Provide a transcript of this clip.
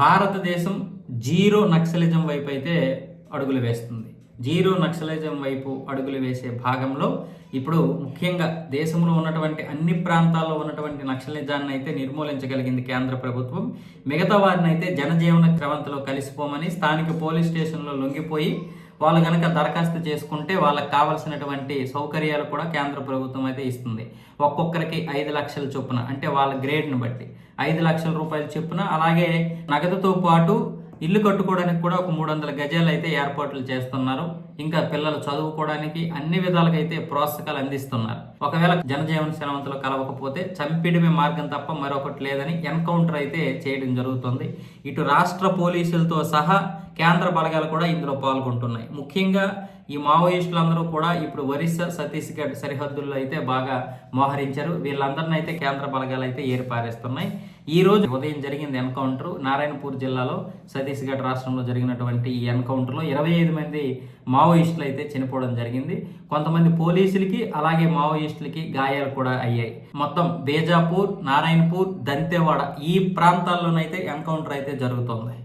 భారతదేశం zero naxalism వైపు అయితే అడుగులు వేస్తుంది. జీరో నక్సలిజం వైపు అడుగులు వేసే భాగంలో ఇప్పుడు ముఖ్యంగా దేశంలో ఉన్నటువంటి అన్ని ప్రాంతాల్లో ఉన్నటువంటి నక్సలిజాన్ని అయితే నిర్మూలించగలిగింది కేంద్ర ప్రభుత్వం. మిగతా వారిని అయితే జనజీవన క్రమంతలో కలిసిపోమని స్థానిక పోలీస్ స్టేషన్లో లొంగిపోయి వాళ్ళు కనుక దరఖాస్తు చేసుకుంటే వాళ్ళకి కావాల్సినటువంటి సౌకర్యాలు కూడా కేంద్ర ప్రభుత్వం అయితే ఇస్తుంది. ఒక్కొక్కరికి ఐదు లక్షల చొప్పున అంటే వాళ్ళ గ్రేడ్ని బట్టి. ఐదు లక్షల రూపాయల చొప్పున అలాగే నగదుతో పాటు ఇల్లు కట్టుకోవడానికి కూడా ఒక మూడు వందల గజాలు అయితే ఏర్పాట్లు చేస్తున్నారు. ఇంకా పిల్లలు చదువుకోవడానికి అన్ని విధాలుగా అయితే ప్రోత్సాహాలు అందిస్తున్నారు. ఒకవేళ జనజీవన శ్రమంతలో కలవకపోతే చంపిడమే మార్గం తప్ప మరొకటి లేదని ఎన్కౌంటర్ అయితే చేయడం జరుగుతుంది. ఇటు రాష్ట్ర పోలీసులతో సహా కేంద్ర బలగాలు కూడా ఇందులో పాల్గొంటున్నాయి. ముఖ్యంగా ఈ మావోయిస్టులందరూ కూడా ఇప్పుడు ఒరిస్సా ఛత్తీస్గఢ్ సరిహద్దుల్లో అయితే బాగా మోహరించారు. వీళ్ళందరినీ అయితే కేంద్ర బలగాలు అయితే ఏర్పారేస్తున్నాయి. ఈ రోజు ఉదయం జరిగింది ఎన్కౌంటర్. నారాయణపూర్ జిల్లాలో ఛత్తీస్గఢ్ రాష్ట్రంలో జరిగినటువంటి ఈ ఎన్కౌంటర్లో ఇరవై ఐదు మంది మావోయిస్టులు అయితే చనిపోవడం జరిగింది. కొంతమంది పోలీసులకి అలాగే మావోయిస్టులకి గాయాలు కూడా అయ్యాయి. మొత్తం బేజాపూర్ నారాయణపూర్ దంతేవాడ ఈ ప్రాంతాల్లోనైతే ఎన్కౌంటర్ అయితే జరుగుతోంది.